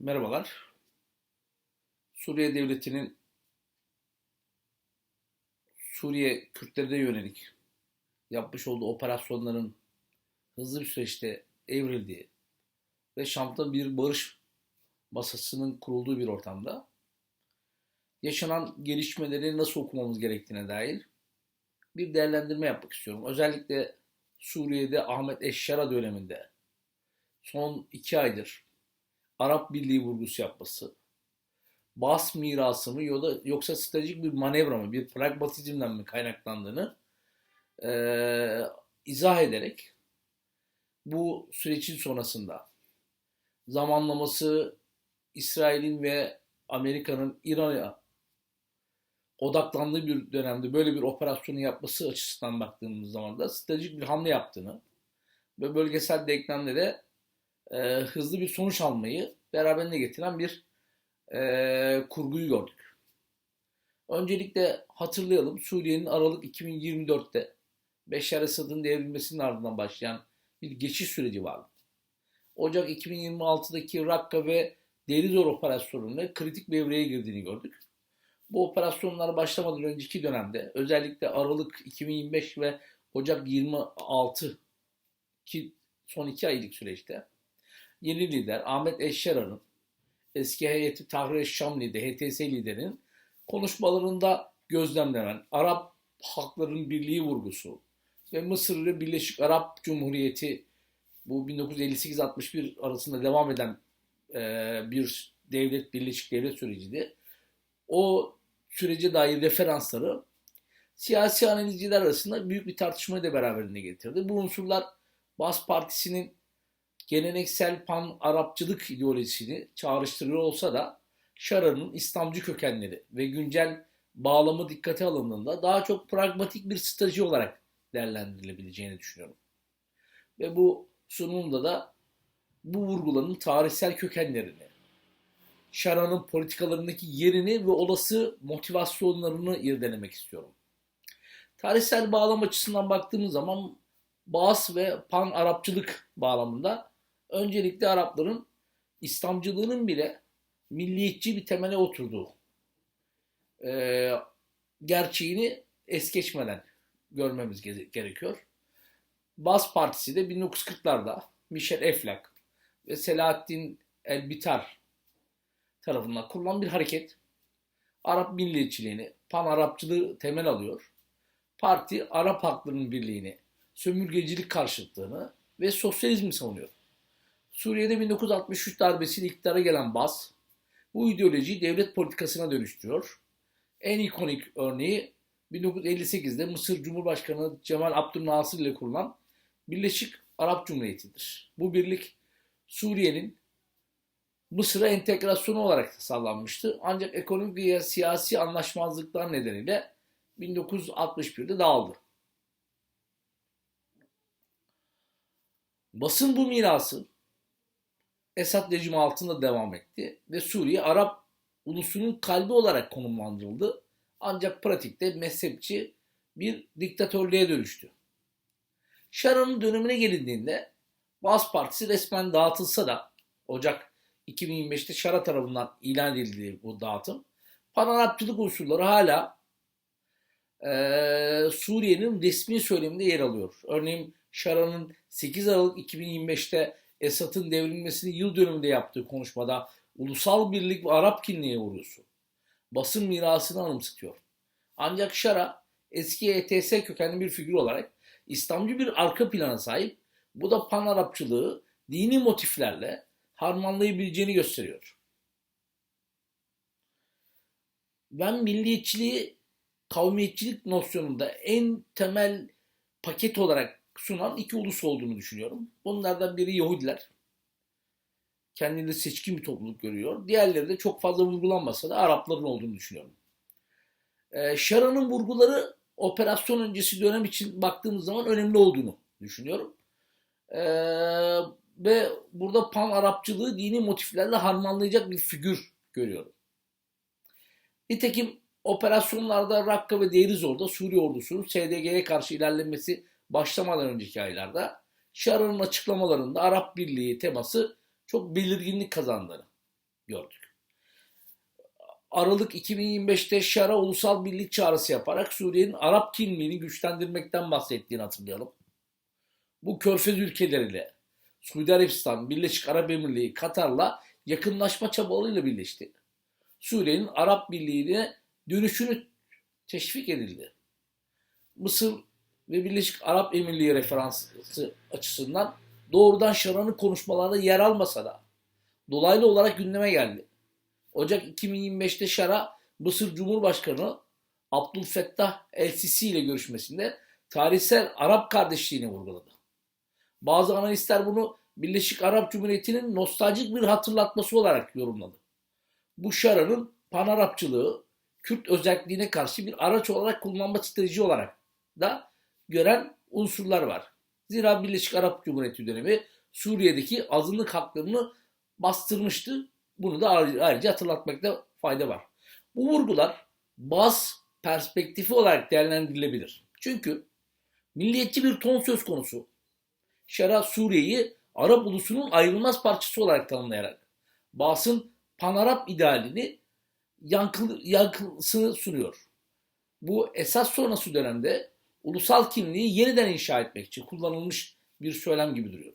Merhabalar. Suriye Devleti'nin Suriye Kürtlerine yönelik yapmış olduğu operasyonların hızlı bir süreçte evrildiği ve Şam'da bir barış masasının kurulduğu bir ortamda yaşanan gelişmeleri nasıl okumamız gerektiğine dair bir değerlendirme yapmak istiyorum. Özellikle Suriye'de Ahmet Eşşara döneminde son iki aydır Arap Birliği vurgusu yapması, Bas mirası mı yoksa stratejik bir manevra mı, bir pragmatizmden mi kaynaklandığını e, izah ederek bu sürecin sonrasında zamanlaması İsrail'in ve Amerika'nın İran'a odaklandığı bir dönemde böyle bir operasyonu yapması açısından baktığımız zaman da stratejik bir hamle yaptığını ve bölgesel denklemde de e, hızlı bir sonuç almayı beraberinde getiren bir e, kurguyu gördük. Öncelikle hatırlayalım Suriye'nin Aralık 2024'te Beşar Esad'ın devrilmesinin ardından başlayan bir geçiş süreci vardı. Ocak 2026'daki Rakka ve Derizor operasyonunda kritik bir evreye girdiğini gördük. Bu operasyonlar başlamadan önceki dönemde özellikle Aralık 2025 ve Ocak 26 ki son iki aylık süreçte yeni lider Ahmet Eşşerar'ın eski heyeti Tahrir Şam lideri, HTS liderinin konuşmalarında gözlemlenen Arap halkların birliği vurgusu ve Mısır ile Birleşik Arap Cumhuriyeti bu 1958-61 arasında devam eden e, bir devlet, birleşik devlet süreciydi. O sürece dair referansları siyasi analizciler arasında büyük bir tartışmayı da beraberinde getirdi. Bu unsurlar Bas Partisi'nin geleneksel pan-Arapçılık ideolojisini çağrıştırıyor olsa da Şara'nın İslamcı kökenleri ve güncel bağlamı dikkate alındığında daha çok pragmatik bir strateji olarak değerlendirilebileceğini düşünüyorum. Ve bu sunumda da bu vurguların tarihsel kökenlerini, Şara'nın politikalarındaki yerini ve olası motivasyonlarını irdelemek istiyorum. Tarihsel bağlam açısından baktığımız zaman Bağız ve Pan-Arapçılık bağlamında öncelikle Arapların İslamcılığının bile milliyetçi bir temele oturduğu e, gerçeğini es geçmeden görmemiz gerekiyor. Bas Partisi de 1940'larda Michel Eflak ve Selahattin Elbitar tarafından kurulan bir hareket. Arap milliyetçiliğini, pan-Arapçılığı temel alıyor. Parti Arap halklarının birliğini, sömürgecilik karşıtlığını ve sosyalizmi savunuyor. Suriye'de 1963 darbesiyle iktidara gelen Bas, bu ideolojiyi devlet politikasına dönüştürüyor. En ikonik örneği 1958'de Mısır Cumhurbaşkanı Cemal Abdülnasır ile kurulan Birleşik Arap Cumhuriyeti'dir. Bu birlik Suriye'nin Mısır'a entegrasyonu olarak sağlanmıştı. Ancak ekonomik ve siyasi anlaşmazlıklar nedeniyle 1961'de dağıldı. Basın bu mirası Esad rejimi altında devam etti ve Suriye Arap ulusunun kalbi olarak konumlandırıldı. Ancak pratikte mezhepçi bir diktatörlüğe dönüştü. Şara'nın dönemine gelindiğinde Baas Partisi resmen dağıtılsa da Ocak 2025'te Şara tarafından ilan edildi bu dağıtım. Pan-Arapçılık unsurları hala e, Suriye'nin resmi söyleminde yer alıyor. Örneğin Şara'nın 8 Aralık 2025'te Esad'ın devrilmesini yıl dönümünde yaptığı konuşmada ulusal birlik ve Arap kimliğe vuruyorsun. Basın mirasını anımsatıyor. Ancak Şara eski ETS kökenli bir figür olarak İslamcı bir arka plana sahip. Bu da pan Arapçılığı dini motiflerle harmanlayabileceğini gösteriyor. Ben milliyetçiliği kavmiyetçilik nosyonunda en temel paket olarak sunan iki ulus olduğunu düşünüyorum. Bunlardan biri Yahudiler. Kendini seçkin bir topluluk görüyor. Diğerleri de çok fazla vurgulanmasa da Arapların olduğunu düşünüyorum. Ee, Şara'nın vurguları operasyon öncesi dönem için baktığımız zaman önemli olduğunu düşünüyorum. Ee, ve burada pan Arapçılığı dini motiflerle harmanlayacak bir figür görüyorum. Nitekim operasyonlarda Rakka ve Deirizor'da Suriye ordusunun SDG'ye karşı ilerlemesi başlamadan önceki aylarda Şara'nın açıklamalarında Arap Birliği teması çok belirginlik kazandığını gördük. Aralık 2025'te Şara ulusal birlik çağrısı yaparak Suriye'nin Arap kimliğini güçlendirmekten bahsettiğini hatırlayalım. Bu körfez ülkeleriyle Suudi Arabistan, Birleşik Arap Emirliği, Katar'la yakınlaşma çabalarıyla birleşti. Suriye'nin Arap Birliği'ne dönüşünü teşvik edildi. Mısır ve Birleşik Arap Emirliği referansı açısından doğrudan Şara'nın konuşmalarında yer almasa da dolaylı olarak gündeme geldi. Ocak 2025'te Şara Mısır Cumhurbaşkanı Abdülfettah El-Sisi ile görüşmesinde tarihsel Arap kardeşliğini vurguladı. Bazı analistler bunu Birleşik Arap Cumhuriyeti'nin nostaljik bir hatırlatması olarak yorumladı. Bu Şara'nın Pan-Arapçılığı, Kürt özelliğine karşı bir araç olarak kullanma strateji olarak da gören unsurlar var. Zira Birleşik Arap Cumhuriyeti dönemi Suriye'deki azınlık haklarını bastırmıştı. Bunu da ayrıca hatırlatmakta fayda var. Bu vurgular baz perspektifi olarak değerlendirilebilir. Çünkü milliyetçi bir ton söz konusu. Şara Suriye'yi Arap ulusunun ayrılmaz parçası olarak tanımlayarak Bas'ın Pan-Arap idealini yankı, yankısını sunuyor. Bu esas sonrası dönemde ulusal kimliği yeniden inşa etmek için kullanılmış bir söylem gibi duruyor.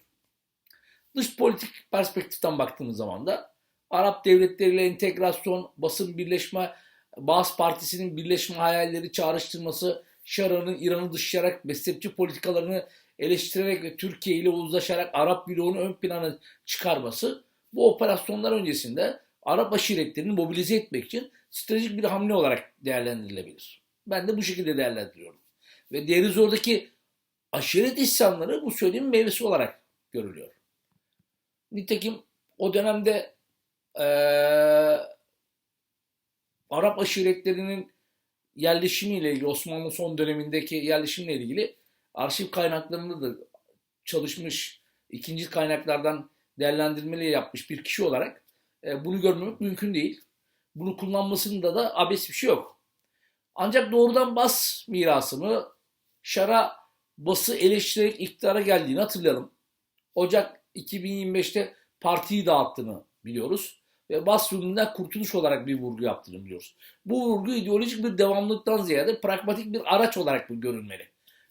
Dış politik perspektiften baktığımız zaman da Arap devletleriyle entegrasyon, basın birleşme, Baas Partisi'nin birleşme hayalleri çağrıştırması, Şara'nın İran'ı dışlayarak mezhepçi politikalarını eleştirerek ve Türkiye ile uzlaşarak Arap bloğunu ön plana çıkarması bu operasyonlar öncesinde Arap aşiretlerini mobilize etmek için stratejik bir hamle olarak değerlendirilebilir. Ben de bu şekilde değerlendiriyorum. Ve Derizor'daki aşiret isyanları bu söylemin meyvesi olarak görülüyor. Nitekim o dönemde ee, Arap aşiretlerinin yerleşimiyle ilgili Osmanlı son dönemindeki yerleşimle ilgili arşiv kaynaklarında da çalışmış ikinci kaynaklardan değerlendirmeleri yapmış bir kişi olarak e, bunu görmemek mümkün değil. Bunu kullanmasında da abes bir şey yok. Ancak doğrudan bas mirasını şara bası eleştirerek iktidara geldiğini hatırlayalım. Ocak 2025'te partiyi dağıttığını biliyoruz. Ve bas zulmünden kurtuluş olarak bir vurgu yaptığını biliyoruz. Bu vurgu ideolojik bir devamlılıktan ziyade pragmatik bir araç olarak görülmeli.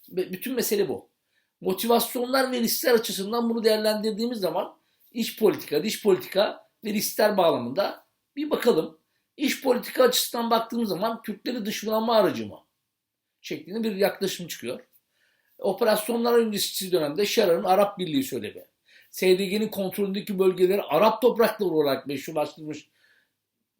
Bütün mesele bu. Motivasyonlar ve riskler açısından bunu değerlendirdiğimiz zaman iç politika, dış politika ve riskler bağlamında bir bakalım. İş politika açısından baktığımız zaman Kürtleri dışlanma aracı mı? Şeklinde bir yaklaşım çıkıyor. Operasyonlar öncesi dönemde Şara'nın Arap Birliği söylemi. SDG'nin kontrolündeki bölgeleri Arap toprakları olarak meşrulaştırmış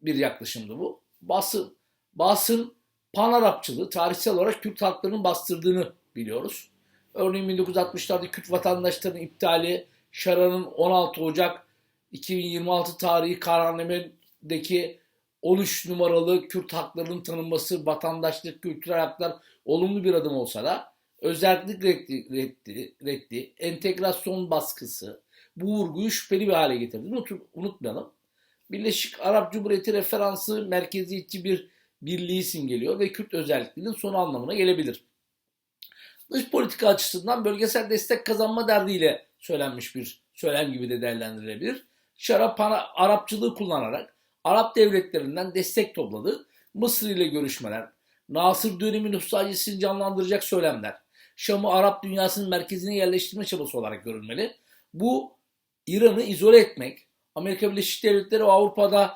bir yaklaşımdı bu. Basın, basın Pan-Arapçılığı tarihsel olarak Kürt halklarının bastırdığını biliyoruz. Örneğin 1960'larda Kürt vatandaşlarının iptali, Şara'nın 16 Ocak 2026 tarihi kararnamedeki 13 numaralı Kürt haklarının tanınması, vatandaşlık, kültürel haklar olumlu bir adım olsa da özellik reddi, reddi, reddi, entegrasyon baskısı bu vurguyu şüpheli bir hale getirdi. Unutmayalım. Birleşik Arap Cumhuriyeti referansı merkeziyetçi bir birliği simgeliyor ve Kürt özelliğinin sonu anlamına gelebilir. Dış politika açısından bölgesel destek kazanma derdiyle söylenmiş bir söylem gibi de değerlendirilebilir. Şarap Arapçılığı kullanarak Arap devletlerinden destek topladı. Mısır ile görüşmeler, Nasır dönemi nostaljisini canlandıracak söylemler, Şam'ı Arap dünyasının merkezine yerleştirme çabası olarak görülmeli. Bu İran'ı izole etmek, Amerika Birleşik Devletleri ve Avrupa'da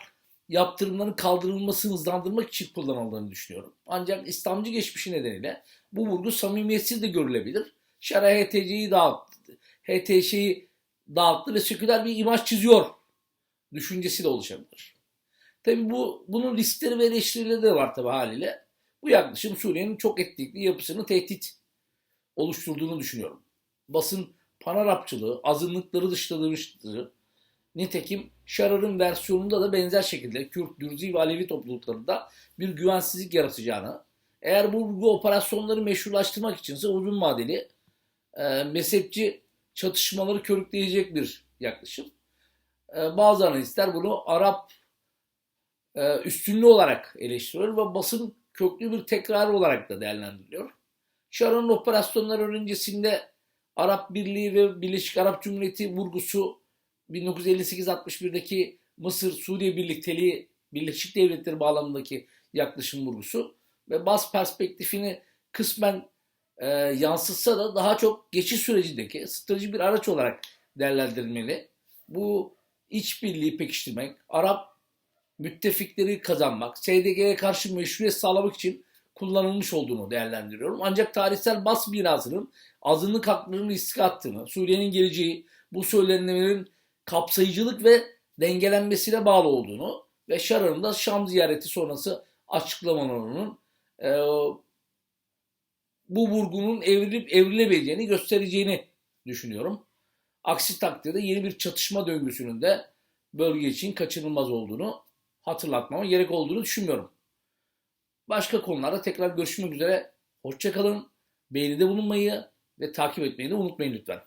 yaptırımların kaldırılmasını hızlandırmak için kullanıldığını düşünüyorum. Ancak İslamcı geçmişi nedeniyle bu vurgu samimiyetsiz de görülebilir. Şara HTC'yi dağıttı, HTŞ'yi dağıttı ve seküler bir imaj çiziyor düşüncesi de oluşabilir. Tabi bu bunun riskleri ve eleştirileri de var tabi haliyle. Bu yaklaşım Suriye'nin çok etnikli yapısını tehdit oluşturduğunu düşünüyorum. Basın panarapçılığı, azınlıkları dışlamıştır. Nitekim Şarar'ın versiyonunda da benzer şekilde Kürt, Dürzi ve Alevi topluluklarında bir güvensizlik yaratacağını, eğer bu, bu operasyonları meşrulaştırmak içinse uzun vadeli e, mezhepçi çatışmaları körükleyecek bir yaklaşım. E, bazı analistler bunu Arap e, üstünlüğü olarak eleştiriyor ve basın köklü bir tekrar olarak da değerlendiriliyor. Şar'ın operasyonları öncesinde Arap Birliği ve Birleşik Arap Cumhuriyeti vurgusu 1958-61'deki Mısır-Suriye birlikteliği Birleşik Devletleri bağlamındaki yaklaşım vurgusu ve bas perspektifini kısmen e, yansıtsa da daha çok geçiş sürecindeki stratejik bir araç olarak değerlendirilmeli. Bu işbirliği pekiştirmek, Arap müttefikleri kazanmak, SDG'ye karşı meşruiyet sağlamak için kullanılmış olduğunu değerlendiriyorum. Ancak tarihsel bas mirasının azınlık haklarını riske attığını, Suriye'nin geleceği bu söylenenlerin kapsayıcılık ve dengelenmesine bağlı olduğunu ve Şarar'ın da Şam ziyareti sonrası açıklamalarının e, bu vurgunun evrilip evrilebileceğini göstereceğini düşünüyorum. Aksi takdirde yeni bir çatışma döngüsünün de bölge için kaçınılmaz olduğunu hatırlatmama gerek olduğunu düşünmüyorum. Başka konularda tekrar görüşmek üzere. Hoşçakalın. Beğenide bulunmayı ve takip etmeyi de unutmayın lütfen.